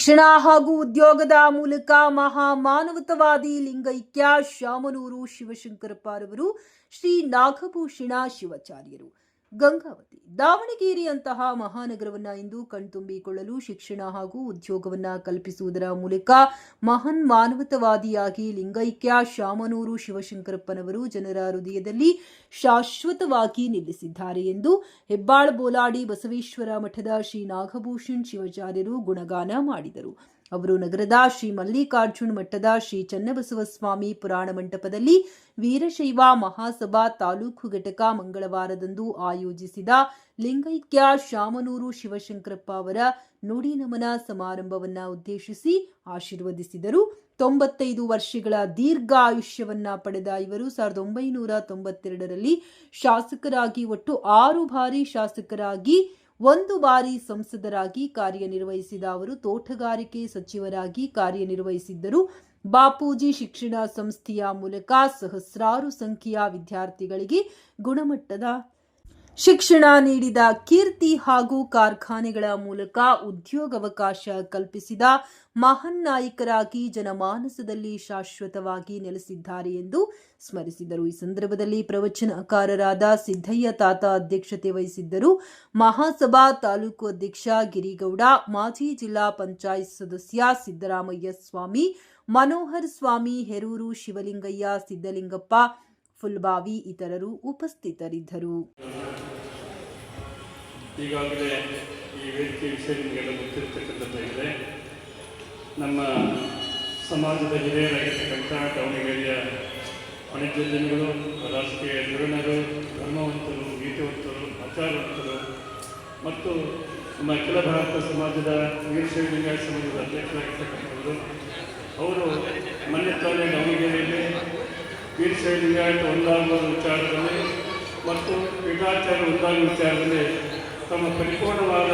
ಶಿಕ್ಷಣ ಹಾಗೂ ಉದ್ಯೋಗದ ಮೂಲಕ ಮಹಾ ಮಾನವತವಾದಿ ಲಿಂಗೈಕ್ಯ ಶಾಮನೂರು ಶಿವಶಂಕರಪ್ಪರವರು ಶ್ರೀ ನಾಗಭೂಷಣ ಶಿವಾಚಾರ್ಯರು. ಗಂಗಾವತಿ. ದಾವಣಗೆರೆಯಂತಹ ಮಹಾನಗರವನ್ನ ಇಂದು ಕಣ್ತುಂಬಿಕೊಳ್ಳಲು ಶಿಕ್ಷಣ ಹಾಗೂ ಉದ್ಯೋಗವನ್ನ ಕಲ್ಪಿಸುವುದರ ಮೂಲಕ ಮಹಾನ್ ಮಾನವತವಾದಿಯಾಗಿ ಲಿಂಗೈಕ್ಯ ಶಾಮನೂರು ಶಿವಶಂಕರಪ್ಪನವರು ಜನರ ಹೃದಯದಲ್ಲಿ ಶಾಶ್ವತವಾಗಿ ನಿಲ್ಲಿಸಿದ್ದಾರೆ ಎಂದು ಹೆಬ್ಬಾಳ್ ಬೋಲಾಡಿ ಬಸವೇಶ್ವರ ಮಠದ ಶ್ರೀ ನಾಗಭೂಷಣ್ ಶಿವಾಚಾರ್ಯರು ಗುಣಗಾನ ಮಾಡಿದರು. ಅವರು ನಗರದ ಶ್ರೀ ಮಲ್ಲಿಕಾರ್ಜುನ್ ಮಠದ ಶ್ರೀ ಚನ್ನಬಸವ ಸ್ವಾಮಿ ಪುರಾಣ ಮಂಟಪದಲ್ಲಿ ವೀರಶೈವ ಮಹಾಸಭಾ ತಾಲೂಕು ಘಟಕ ಮಂಗಳವಾರದಂದು ಆಯೋಜಿಸಿದ ಲಿಂಗೈಕ್ಯ ಶಾಮನೂರು ಶಿವಶಂಕರಪ್ಪ ಅವರ ನುಡಿ ನಮನ ಸಮಾರಂಭವನ್ನ ಉದ್ದೇಶಿಸಿ ಆಶೀರ್ವದಿಸಿದರು. ತೊಂಬತ್ತೈದು ವರ್ಷಗಳ ದೀರ್ಘ ಆಯುಷ್ಯವನ್ನ ಪಡೆದ ಇವರು ಸಾವಿರದ ಒಂಬೈನೂರ ತೊಂಬತ್ತೆರಡರಲ್ಲಿ ಶಾಸಕರಾಗಿ, ಒಟ್ಟು ಆರು ಬಾರಿ ಶಾಸಕರಾಗಿ ಒಂದು ಬಾರಿ ಸಂಸದರಾಗಿ ಕಾರ್ಯನಿರ್ವಹಿಸಿದ ಅವರು ತೋಟಗಾರಿಕೆ ಸಚಿವರಾಗಿ ಕಾರ್ಯನಿರ್ವಹಿಸಿದ್ದರು. ಬಾಪೂಜಿ ಶಿಕ್ಷಣ ಸಂಸ್ಥೆಯ ಮೂಲಕ ಸಹಸ್ರಾರು ಸಂಖ್ಯೆಯ ವಿದ್ಯಾರ್ಥಿಗಳಿಗೆ ಗುಣಮಟ್ಟದ ಶಿಕ್ಷಣ ನೀಡಿದ ಕೀರ್ತಿ ಹಾಗೂ ಕಾರ್ಖಾನೆಗಳ ಮೂಲಕ ಉದ್ಯೋಗಾವಕಾಶ ಕಲ್ಪಿಸಿದ ಮಹಾನ್ ನಾಯಕರಾಗಿ ಜನಮಾನಸದಲ್ಲಿ ಶಾಶ್ವತವಾಗಿ ನೆಲೆಸಿದ್ದಾರೆ ಎಂದು ಸ್ಮರಿಸಿದರು. ಈ ಸಂದರ್ಭದಲ್ಲಿ ಪ್ರವಚನಕಾರರಾದ ಸಿದ್ದಯ್ಯ ತಾತ ಅಧ್ಯಕ್ಷತೆ ವಹಿಸಿದ್ದರು. ಮಹಾಸಭಾ ತಾಲೂಕು ಅಧ್ಯಕ್ಷ ಗಿರಿಗೌಡ, ಮಾಜಿ ಜಿಲ್ಲಾ ಪಂಚಾಯತ್ ಸದಸ್ಯ ಸಿದ್ದರಾಮಯ್ಯ ಸ್ವಾಮಿ, ಮನೋಹರ್ ಸ್ವಾಮಿ, ಹೆರೂರು ಶಿವಲಿಂಗಯ್ಯ, ಸಿದ್ದಲಿಂಗಪ್ಪ ಫುಲ್ಬಾವಿ ಇತರರು ಉಪಸ್ಥಿತರಿದ್ದರು. ಈಗಾಗಲೇ ಈ ವೇದಿಕೆ ವಿಷಯ ನಿಮಗೆಲ್ಲ ಗೊತ್ತಿರತಕ್ಕಂಥದ್ದಾಗಿದೆ ನಮ್ಮ ಸಮಾಜದ ಹಿರಿಯರಾಗಿರ್ತಕ್ಕಂಥ ದಾವಣಗೆರೆಯ ವಾಣಿಜ್ಯೋದ್ಯಮಿಗಳು ರಾಜಕೀಯ ಧುರಣರು ಧರ್ಮವಂತರು, ನೀತಿವಂತರು, ಆಚಾರವಂತರು ಮತ್ತು ನಮ್ಮ ಅಖಿಲ ಭಾರತ ಸಮಾಜದ ವೀರಶೈ ಲಿಂಗಾಯ ಸಮಾಜದ ಅಧ್ಯಕ್ಷರಾಗಿರ್ತಕ್ಕಂಥವರು, ಅವರು ಮನೆ ತಾನೇ ದಾವಣಗೆರೆಯಲ್ಲಿ ವೀರಶೈವ ಲಿಂಗಾಯತ ಒಂದಾಗುವ ವಿಚಾರದಲ್ಲಿ ಮತ್ತು ಪೀಠಾಚಾರ ಒಂದಾಗುವ ವಿಚಾರದಲ್ಲಿ ತಮ್ಮ ಪರಿಪೂರ್ಣವಾದ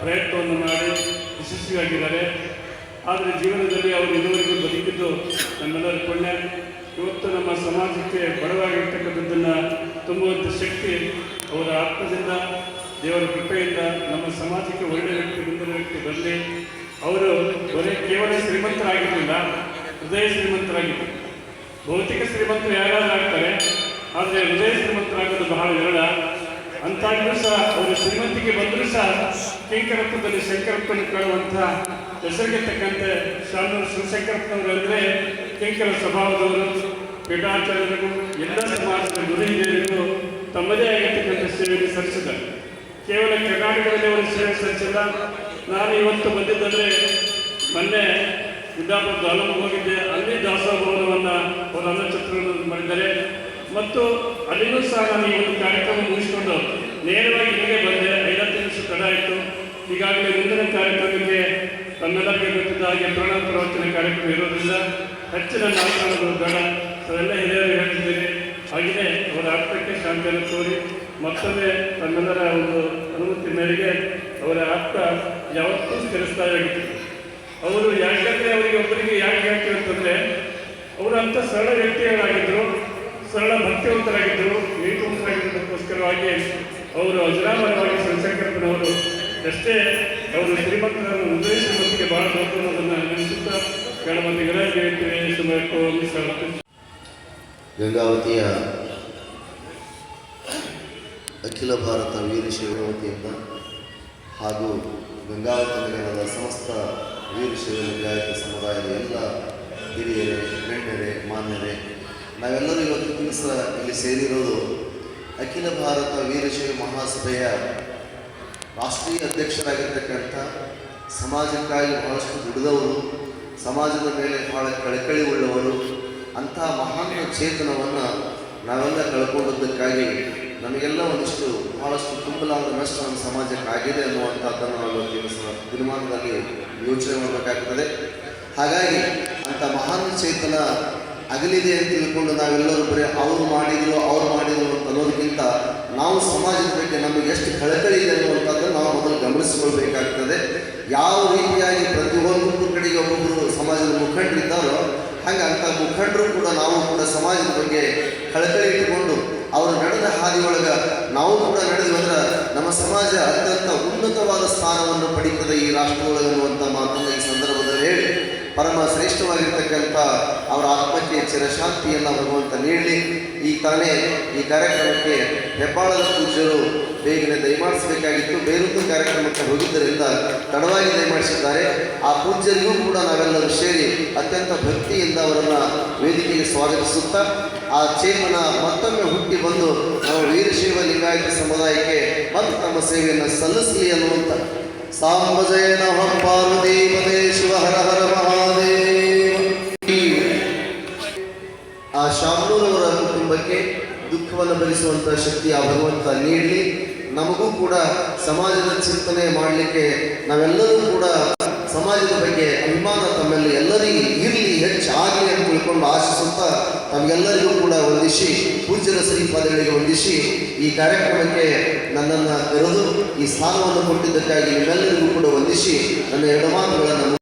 ಪ್ರಯತ್ನವನ್ನು ಮಾಡಿ ಯಶಸ್ವಿಯಾಗಿದ್ದಾರೆ. ಆದರೆ ಜೀವನದಲ್ಲಿ ಅವರು ಇದುವರೆಗೂ ಬದುಕಿದ್ದು ನಮ್ಮೆಲ್ಲರ ಪುಣ್ಯ. ಇವತ್ತು ನಮ್ಮ ಸಮಾಜಕ್ಕೆ ಬಡವಾಗಿರ್ತಕ್ಕಂಥದ್ದನ್ನು ತುಂಬುವಂಥ ಶಕ್ತಿ ಅವರ ಆತ್ಮದಿಂದ, ದೇವರ ಕೃಪೆಯಿಂದ ನಮ್ಮ ಸಮಾಜಕ್ಕೆ ಒಳ್ಳೆಯ ವ್ಯಕ್ತಿ, ಮುಂದಿನ ವ್ಯಕ್ತಿ ಬರಲಿ. ಅವರು ಬರೀ ಕೇವಲ ಶ್ರೀಮಂತರಾಗಿರಲಿಲ್ಲ, ಹೃದಯ ಶ್ರೀಮಂತರಾಗಿದ್ದರು. ಭೌತಿಕ ಶ್ರೀಮಂತರು ಯಾರಾದ್ರೂ ಆಗ್ತಾರೆ, ಆದರೆ ಹೃದಯ ಶ್ರೀಮಂತರಾಗೋದು ಬಹಳ ವಿರಳ. ಅಂತಾಗ್ಲೂ ಸಹ ಅವರು ಶ್ರೀಮಂತಿಗೆ ಬಂದರೂ ಸಹ ಕೇಂಕರತ್ವದಲ್ಲಿ ಶಂಕರಪ್ಪನ ಹೆಸರಿಗೆ ತಕ್ಕಂತೆ ಶಾಮೂರು ಶಿವಶಂಕರಪ್ಪನವರು ಅಂದರೆ ಕಿಂಕರ ಸ್ವಭಾವದವರು ಪೀಠಾಚಾರ್ಯರಿಗೂ ಎಲ್ಲ ಸಮಾಜದ ಗುರು ಹಿರಿಯರಿಗೂ ತಮ್ಮದೇ ಆಗಿರ್ತಕ್ಕಂಥ ಸೇವೆಯನ್ನು ಸಲ್ಲಿಸಿದ್ದಾರೆ. ಕೇವಲ ಕರ್ನಾಟಕದಲ್ಲಿ ಅವರು ಸೇವೆ ಸಲ್ಲಿಸಿಲ್ಲ, ನಾನು ಇವತ್ತು ಬಂದಿದ್ದರೆ ಮೊನ್ನೆ ವಿದ್ಯಾಪುರ ದಾಲಮ್ ಹೋಗಿದ್ದೆ. ಅಲ್ಲಿ ದಾಸೋಹ ಭವನವನ್ನು ಅವರು ಅನ್ನಚಿತ್ರವನ್ನು ಮಾಡಿದ್ದಾರೆ. ಮತ್ತು ಅಲ್ಲಿನೂ ಸಹ ನಾನು ಈ ಒಂದು ಕಾರ್ಯಕ್ರಮ ಮುಗಿಸಿಕೊಂಡು ನೇರವಾಗಿ ಇಲ್ಲಿಗೆ ಬಂದೆ. ಐವತ್ತು ನಿಮಿಷ ತಡ ಆಯಿತು. ಈಗಾಗಲೇ ಮುಂದಿನ ಕಾರ್ಯಕ್ರಮಕ್ಕೆ ತಮ್ಮೆಲ್ಲರಿಗೆ ಗೊತ್ತಿದ್ದ ಹಾಗೆ ಪ್ರಾಣ ಪ್ರವಚನ ಕಾರ್ಯಕ್ರಮ ಇರೋದ್ರಿಂದ ಹೆಚ್ಚಿನ ಮಾತನಾಡೋದು ಬೇಡ. ಅದೆಲ್ಲ ಹಿರಿಯರು ಹೇಳ್ತಿದ್ದೇನೆ ಹಾಗೆಯೇ ಅವರ ಆತ್ಮಕ್ಕೆ ಶಾಂತಿಯನ್ನು ತೋರಿ ಮತ್ತೊಮ್ಮೆ ತಮ್ಮೆಲ್ಲರ ಒಂದು ಅನುಮತಿ ಮೇರೆಗೆ ಅವರ ಆತ್ಮ ಯಾವತ್ತೂ ಸ್ಥಿರಸ್ಥಾಯಿಯಾಗಿತ್ತು ಅವರು ಯಾಕಂದ್ರೆ ಅವರಿಗೆ ಒಬ್ಬರಿಗೆ ಯಾಕೆ ಯಾಕೆ ಅಂತಂದ್ರೆ, ಅವರು ಅಂತ ಸರಳ ವ್ಯಕ್ತಿಗಳಾಗಿದ್ದರು ಸರಳ ಭಕ್ತಿವಂತರಾಗಿದ್ದರು ನೀತಿವಂತರಾಗಿದ್ದಕ್ಕೋಸ್ಕರವಾಗಿ ಅವರು ಅಜರಾಮರವಾಗಿ ಶಿವಶಂಕರಪ್ಪನವರು ಅಷ್ಟೇ, ಅವರು ಹೃದಯ ಶ್ರೀಮಂತಿಗೆ ಬಹಳ ದೊಡ್ಡ ಅನ್ನೋದನ್ನು ನೆನೆಸುತ್ತಾ ಕೆಲವೊಂದು ಮೀಸಲಾಗುತ್ತೆ ಗಂಗಾವತಿಯ ಅಖಿಲ ಭಾರತ ವೀರಶೈವ ವತಿಯಿಂದ ಹಾಗೂ ಗಂಗಾವತಿ ನಗರದ ಸಮಸ್ತ ವೀರಶೈವ ಲಿಂಗಾಯತ ಸಮುದಾಯದ ಎಲ್ಲ ಹಿರಿಯರೇ, ಗಣ್ಯರೇ, ಮಾನ್ಯರೇ, ನಾವೆಲ್ಲರೂ ಇವತ್ತು ದಿವಸ ಇಲ್ಲಿ ಸೇರಿರೋದು ಅಖಿಲ ಭಾರತ ವೀರಶೈವ ಮಹಾಸಭೆಯ ರಾಷ್ಟ್ರೀಯ ಅಧ್ಯಕ್ಷರಾಗಿರ್ತಕ್ಕಂಥ ಸಮಾಜಕ್ಕಾಗಿ ಬಹಳಷ್ಟು ದುಡಿದವರು, ಸಮಾಜದ ಮೇಲೆ ಬಹಳ ಕಳಕಳಿ ಉಳ್ಳವರು ಅಂಥ ಮಹಾನ್ ಚೇತನವನ್ನು ನಾವೆಲ್ಲ ಕಳ್ಕೊಂಡದ್ದಕ್ಕಾಗಿ ನಮಗೆಲ್ಲ ಒಂದಿಷ್ಟು ಬಹಳಷ್ಟು ತುಂಬಲಾದ ನಷ್ಟ ನಮ್ಮ ಸಮಾಜಕ್ಕೆ ಆಗಿದೆ ಅನ್ನುವಂಥದ್ದನ್ನು ನಾವು ದಿವಸ ದಿನಮಾನದಲ್ಲಿ ಯೋಚನೆ ಮಾಡಬೇಕಾಗ್ತದೆ. ಹಾಗಾಗಿ ಅಂಥ ಮಹಾನ್ ಚೇತನ ಅಗಲಿದೆ ಅಂತ ತಿಳ್ಕೊಂಡು ನಾವೆಲ್ಲರೂ ಬರೀ ಅವರು ಮಾಡಿದ್ರು, ಅವ್ರು ಮಾಡಿದ್ರು ಅಂತ ಅನ್ನೋದಕ್ಕಿಂತ ನಾವು ಸಮಾಜದ ಬಗ್ಗೆ ನಮಗೆ ಎಷ್ಟು ಕಳಕಳಿ ಇದೆ ಅನ್ನುವಂಥದ್ದನ್ನು ನಾವು ಮೊದಲು ಗಮನಿಸಿಕೊಳ್ಬೇಕಾಗ್ತದೆ. ಯಾವ ರೀತಿಯಾಗಿ ಪ್ರತಿಯೊಂದು ಕಡೆಗೆ ಒಬ್ಬೊಬ್ಬರು ಸಮಾಜದ ಮುಖಂಡರಿದ್ದಾರೋ, ಹಾಗೆ ಅಂಥ ಮುಖಂಡರು ಕೂಡ ನಾವು ಕೂಡ ಸಮಾಜದ ಬಗ್ಗೆ ಕಳಕಳಿ ಇಟ್ಟುಕೊಂಡು ಅವರು ನಡೆದ ಹಾದಿಯೊಳಗೆ ನಾವು ಕೂಡ ಅಂದ್ರೆ ನಮ್ಮ ಸಮಾಜ ಅತ್ಯಂತ ಉನ್ನತವಾದ ಸ್ಥಾನವನ್ನು ಪಡೀತದೆ ಈ ರಾಷ್ಟ್ರದೊಳಗೆ ಅನ್ನುವಂಥ ಮಾತನ್ನು ಈ ಸಂದರ್ಭದಲ್ಲಿ ಹೇಳಿ. ಪರಮ ಶ್ರೇಷ್ಠವಾಗಿರ್ತಕ್ಕಂಥ ಅವರ ಆತ್ಮಕ್ಕೆ ಚಿರಶಾಂತಿಯನ್ನು ಭಗವಂತ ನೀಡಲಿ. ಈ ತಾನೇ ಈ ಕಾರ್ಯಕ್ರಮಕ್ಕೆ ಹೆಬ್ಬಾಳದ ಪೂಜ್ಯರು ಬೇಗನೆ ದಯಮಾಡಿಸಬೇಕಾಗಿತ್ತು ಬೇರೊಂದು ಕಾರ್ಯಕ್ರಮಕ್ಕೆ ಹೋಗಿದ್ದರಿಂದ ತಡವಾಗಿ ದಯಮಾಡಿಸಿದ್ದಾರೆ ಆ ಪೂಜ್ಯರಿಗೂ ಕೂಡ ನಾವೆಲ್ಲರೂ ಸೇರಿ ಅತ್ಯಂತ ಭಕ್ತಿಯಿಂದ ಅವರನ್ನು ವೇದಿಕೆಗೆ ಸ್ವಾಗತಿಸುತ್ತಾ ಆ ಚೇಮನ ಮತ್ತೊಮ್ಮೆ ಹುಟ್ಟಿ ಬಂದು ನಾವು ವೀರಶೈವ ಲಿಂಗಾಯತ ಸಮುದಾಯಕ್ಕೆ ಮತ್ತು ತಮ್ಮ ಸೇವೆಯನ್ನು ಸಲ್ಲಿಸಲಿ ಅನ್ನುವಂಥ ಸಾಂಬ ಜಯ ಪಾರ್ವತಿ ಶಿವ ಹರ ಹರ ಮಹಾದೇವ. ಆ ಶಾಮನೂರವರ ಕುಟುಂಬಕ್ಕೆ ದುಃಖವನ್ನು ಭರಿಸುವಂಥ ಶಕ್ತಿ ಆ ಭಗವಂತ ನೀಡಲಿ. ನಮಗೂ ಕೂಡ ಸಮಾಜದ ಚಿಂತನೆ ಮಾಡಲಿಕ್ಕೆ ನಾವೆಲ್ಲರೂ ಕೂಡ ಸಮಾಜದ ಬಗ್ಗೆ ಅಭಿಮಾನ ತಮ್ಮಲ್ಲಿ ಎಲ್ಲರಿಗೂ ಇರಲಿ ಹೆಚ್ಚಾಗಲಿ ಅಂತ ತಿಳ್ಕೊಂಡು ಆಶಿಸುತ್ತಾ ತಮಗೆಲ್ಲರಿಗೂ ಕೂಡ ವಂದಿಸಿ, ಪೂಜ್ಯರ ಶ್ರೀಪಾದಗಳಿಗೆ ವಂದಿಸಿ ಈ ಕಾರ್ಯಕ್ರಮಕ್ಕೆ ನನ್ನನ್ನು ಕರೆದು ಈ ಸ್ಥಾನವನ್ನು ಕೊಟ್ಟಿದ್ದಕ್ಕಾಗಿ ನಿಮ್ಮೆಲ್ಲರಿಗೂ ಕೂಡ ವಂದಿಸಿ ನನ್ನ ಎರಡು ಮಾತುಗಳನ್ನು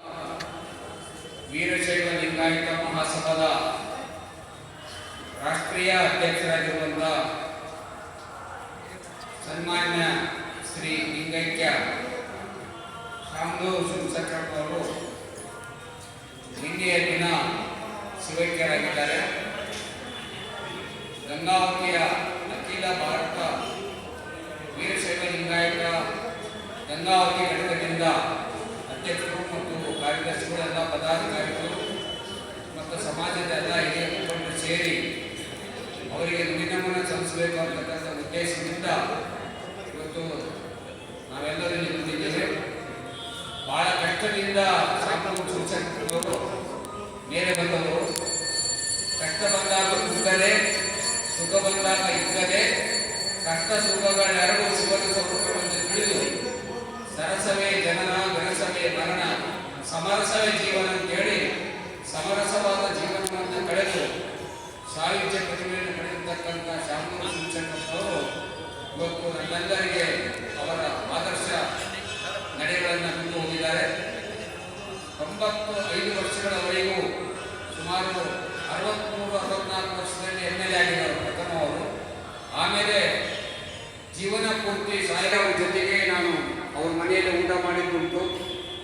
ವೀರಶೈವ ಲಿಂಗಾಯತ ಮಹಾಸಭಾದ ರಾಷ್ಟ್ರೀಯ ಅಧ್ಯಕ್ಷರಾಗಿರುವಂಥ ಸನ್ಮಾನ್ಯ ಶ್ರೀ ಲಿಂಗೈಕ್ಯ ಶಿವಸಕ್ರಪ್ಪವರು ನಿನ್ನೆಯ ದಿನ ಶಿವೈಕ್ಯರಾಗಿದ್ದಾರೆ. ಗಂಗಾವತಿಯ ಅಖಿಲ ಭಾರತ ವೀರಶೈವ ಲಿಂಗಾಯತ ಗಂಗಾವತಿ ಘಟಕದಿಂದ ಅಧ್ಯಕ್ಷರು ಮತ್ತು ಕಾರ್ಯದರ್ಶಿಗಳೆಲ್ಲ ಪದಾಧಿಕಾರಿಗಳು ಮತ್ತು ಸಮಾಜದ ಎಲ್ಲ ಹಿರಿಯ ಮುಖಂಡರು ಸೇರಿ ಅವರಿಗೆ ನುಡಿನಮನ ಸಲ್ಲಿಸಬೇಕು ಅಂತಕ್ಕಂಥ ಉದ್ದೇಶದಿಂದ ಇವತ್ತು ನಾವೆಲ್ಲರೂ ನಿಂತಿದ್ದೇವೆ ಬಹಳ ಕಷ್ಟದಿಂದ ಶಿವಶಂಕರವರು ಮೇಲೆ ಬಂದವರು. ಕಷ್ಟ ಬಂದಾಗ ಕುಗ್ಗದೆ ಸುಖ ಬಂದಾಗ ಇದ್ದರೆ ಕಷ್ಟ ಸುಖಗಳೆರಡು ಶಿವನ ಸ್ವರೂಪವೆಂದು ತಿಳಿದು ಸರಸವೇ ಜನನ ಗಣಸವೇ ಮರಣ, ಸಮರಸವೇ ಜೀವನ ಅಂತೇಳಿ ಸಮರಸವಾದ ಜೀವನವನ್ನು ಕಳೆದು ಸಾಹಿತ್ಯ ಪ್ರತಿಭೆಯನ್ನು ಪಡೆದಿರ್ತಕ್ಕಂಥ ಶಾಮನೂರು ಸೂಚನೆ ಇವತ್ತು ನಮ್ಮೆಲ್ಲರಿಗೆ ತೊಂಬತ್ತು ಐದು ವರ್ಷಗಳವರೆಗೂ ಸುಮಾರು ಅರವತ್ತ್ಮೂರು ಅರವತ್ನಾಲ್ಕು ವರ್ಷದಲ್ಲಿ ಎಂ ಎಲ್ ಎ ಆಗಿದ್ದಾರೆ ಪ್ರಥಮ ಅವರು. ಆಮೇಲೆ ಜೀವನ ಪೂರ್ತಿ ಸಾಯಿರಾವ್ ಜೊತೆಗೆ ನಾನು ಅವ್ರ ಮನೆಯಲ್ಲಿ ಊಟ ಮಾಡಿದ್ದುಂಟು.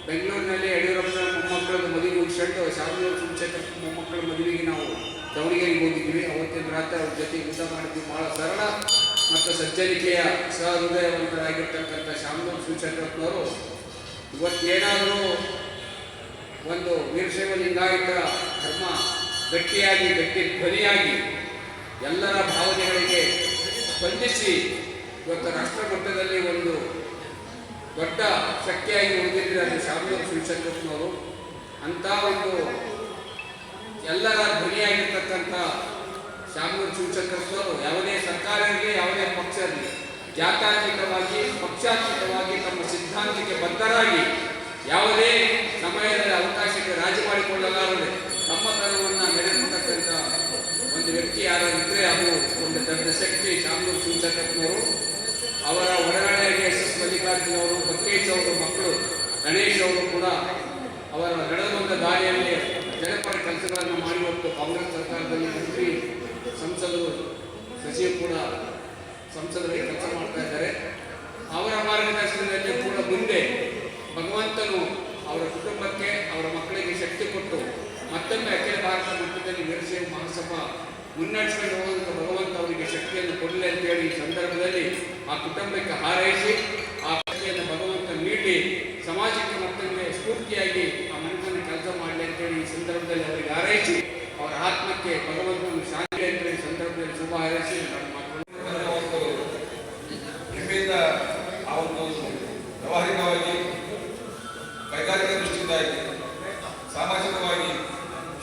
ಬೆಂಗಳೂರಿನಲ್ಲಿ ಯಡಿಯೂರಪ್ಪನ ಮೊಮ್ಮಕ್ಕಳದ್ದು ಮದುವೆ ಮುಗಿಸ್ಕೊಂಡು ಶಾಮನೂರು ಶಿವಶಂಕರ ಮೊಮ್ಮಕ್ಕಳ ಮದುವೆಗೆ ನಾವು ದಾವಣಗೆರೆಗೆ ಹೋಗಿದ್ವಿ. ಅವತ್ತಿನ ರಾತ್ರಿ ಅವ್ರ ಜೊತೆ ಊಟ ಮಾಡಿದ್ವಿ. ಭಾಳ ಸರಳ ಮತ್ತು ಸಜ್ಜನಿಕೆಯ ಸಹೃದಯವಂತರಾಗಿರ್ತಕ್ಕಂಥ ಶಾಮನೂರು ಶಿವಶಂಕರಪ್ಪನವರು ಇವತ್ತೇನಾದರೂ ಒಂದು ವೀರಶೈವ ಲಿಂಗಾಯತ ಧರ್ಮ ಗಟ್ಟಿಯಾಗಿ, ಗಟ್ಟಿ ಧ್ವನಿಯಾಗಿ ಎಲ್ಲರ ಭಾವನೆಗಳಿಗೆ ಸ್ಪಂದಿಸಿ ಇವತ್ತು ರಾಷ್ಟ್ರ ಮಟ್ಟದಲ್ಲಿ ಒಂದು ದೊಡ್ಡ ಶಕ್ತಿಯಾಗಿ ಉಳಿದಿದ್ರೆ ಅದು ಶಾಮನೂರು ಶಿವಶಂಕರಪ್ಪನವರು. ಅಂಥ ಒಂದು ಎಲ್ಲರ ಧ್ವನಿಯಾಗಿರ್ತಕ್ಕಂಥ ಶಾಮನೂರು ಶಿವಶಂಕರಪ್ಪನವರು ಯಾವುದೇ ಸರ್ಕಾರ ಇರಲಿ, ಯಾವುದೇ ಪಕ್ಷ ಇರಲಿ, ಜಾತ್ಯಾತೀತವಾಗಿ, ಪಕ್ಷಾತೀತವಾಗಿ ತಮ್ಮ ಸಿದ್ಧಾಂತಕ್ಕೆ ಬದ್ಧರಾಗಿ ಯಾವುದೇ ಸಮಯದಲ್ಲಿ ಅವಕಾಶಕ್ಕೆ ರಾಜಿ ಮಾಡಿಕೊಳ್ಳಲಾರದೆ ತಮ್ಮತನವನ್ನು ಮೆರೆದಿರ್ತಕ್ಕಂಥ ಒಂದು ವ್ಯಕ್ತಿ ಯಾರಿದ್ರೆ ಅದು ಒಂದು ದೊಡ್ಡ ಶಕ್ತಿ ಶಾಮನೂರು ಶಿವಶಂಕರಪ್ಪನವರು ಅವರ ಒಡನಾಡಿಯಾಗಿ ಎಸ್ ಎಸ್ ಮಲ್ಲಿಕಾರ್ಜುನ ಅವರು ಬಕ್ಕೇಶ್ ಅವರು, ಮಕ್ಕಳು ಗಣೇಶ್ ಅವರು ಕೂಡ ಅವರ ನಡೆದು ಬಂದ ದಾರಿಯಲ್ಲಿ ಜನಪರ ಕೆಲಸಗಳನ್ನು ಮಾಡಿ ಕಾಂಗ್ರೆಸ್ ಸರ್ಕಾರದಲ್ಲಿ ಮಂತ್ರಿ ಸಂಸದರು ಸಚಿವರು ಕೂಡ ಸಂಸದರಿಗೆ ಕೆಲಸ ಮಾಡ್ತಾ ಇದ್ದಾರೆ. ಅವರ ಮಾರ್ಗದರ್ಶನದಲ್ಲಿ ಕೂಡ ಮುಂದೆ ಭಗವಂತನು ಅವರ ಕುಟುಂಬಕ್ಕೆ ಅವರ ಮಕ್ಕಳಿಗೆ ಶಕ್ತಿ ಕೊಟ್ಟು ಮತ್ತೊಮ್ಮೆ ಅಖಿಲ ಭಾರತ ಮಟ್ಟದಲ್ಲಿ ವೀರಶೈವ ಮಹಾಸಭಾ ಮುನ್ನಡೆಸಿಕೊಂಡು ಹೋಗುವಂತ ಭಗವಂತ ಅವರಿಗೆ ಶಕ್ತಿಯನ್ನು ಕೊಡಲಿ ಅಂತೇಳಿ ಈ ಸಂದರ್ಭದಲ್ಲಿ ಆ ಕುಟುಂಬಕ್ಕೆ ಹಾರೈಸಿ ಆ ಶಕ್ತಿಯನ್ನು ಭಗವಂತ ನೀಡಿ ಸಮಾಜಕ್ಕೆ ಮತ್ತೊಮ್ಮೆ ಸ್ಫೂರ್ತಿಯಾಗಿ ಆ ಮನುಷ್ಯನ ಕೆಲಸ ಮಾಡಲಿ ಅಂತೇಳಿ ಈ ಸಂದರ್ಭದಲ್ಲಿ ಅವರಿಗೆ ಹಾರೈಸಿ ಅವರ ಆತ್ಮಕ್ಕೆ ಭಗವಂತನ ಶಾಂತಿ ಅಂತೇಳಿ ಈ ಸಂದರ್ಭದಲ್ಲಿ ಶುಭ ಹಾರೈಸಿ ನನ್ನ ಮಾತುಗಳನ್ನು ಒಂದು ಹೆಮ್ಮೆಯಿಂದ ಆ ಒಂದು ವ್ಯವಹಾರಿಕವಾಗಿ ಕೈಗಾರಿಕಾ ದೃಷ್ಟಿಯಿಂದ ಆಯ್ತು ಸಾಮಾಜಿಕವಾಗಿ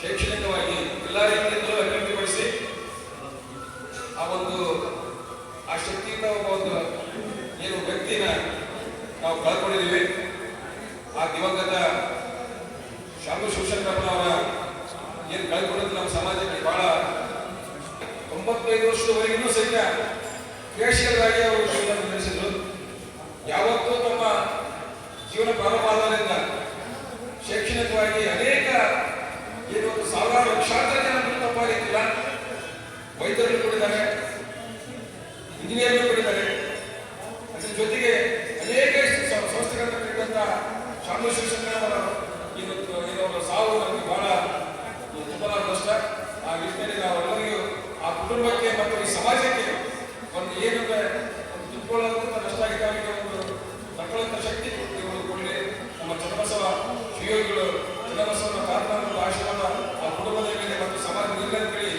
ಶೈಕ್ಷಣಿಕವಾಗಿ ಎಲ್ಲ ರೀತಿಯಿಂದಲೂ ಅಭಿವೃದ್ಧಿಪಡಿಸಿ ಆ ಒಂದು ಆ ಶಕ್ತಿಯಿಂದ ಒಬ್ಬ ಒಂದು ಏನು ವ್ಯಕ್ತಿನ ನಾವು ಕಳ್ಕೊಂಡಿದ್ದೀವಿ. ಆ ದಿವಂಗತ ಶಾಮು ಶಿವಶಂಕರಪ್ಪನವರ ಏನು ಕಳ್ಕೊಂಡಿದ್ದು ನಮ್ಮ ಸಮಾಜಕ್ಕೆ ಬಹಳ ತೊಂಬತ್ತೈದು ವರ್ಷದವರೆಗೂ ಸಹಿತ ಕ್ರಿಯಾಶೀಲರಾಗಿ ಅವರು ಜೀವನ ನಡೆಸಿದ್ರು. ಯಾವತ್ತೂ ತಮ್ಮ ಜೀವನ ಪ್ರಾರಂಭ ಆದಾಗಿಂದ ಶೈಕ್ಷಣಿಕವಾಗಿ ಅನೇಕ ಕೂಡ ಇದು ಇದರ ಸಾವು ನಮಗೆ ಬಹಳ ಕಷ್ಟ ಆ ನಿಟ್ಟಿನಲ್ಲಿ ಅವರಿಗೆ ಆ ಕುಟುಂಬಕ್ಕೆ ಮತ್ತು ಸಮಾಜಕ್ಕೆ ಒಂದು ಏನು ಒಂದು ತಿಳ್ಕೊಳ್ಳೋದಂತ ಕಷ್ಟ ಆಗಿದ್ದಾಗೆ ಒಂದು ತಗೊಳ್ಳೋಂಥ ಶಕ್ತಿ ಇವರು ಕೊಡಲಿ. ನಮ್ಮ ಚನ್ನಬಸವ ಶ್ರೀಯೋಗಿಗಳು, ಚನ್ನಬಸವನ ಕಾರಣ ಆಶೀರ್ವಾದ ಆ ಕುಟುಂಬದ ಮೇಲೆ ಮತ್ತು ಸಮಾಜ ಇಲ್ಲ ಅಂತೇಳಿ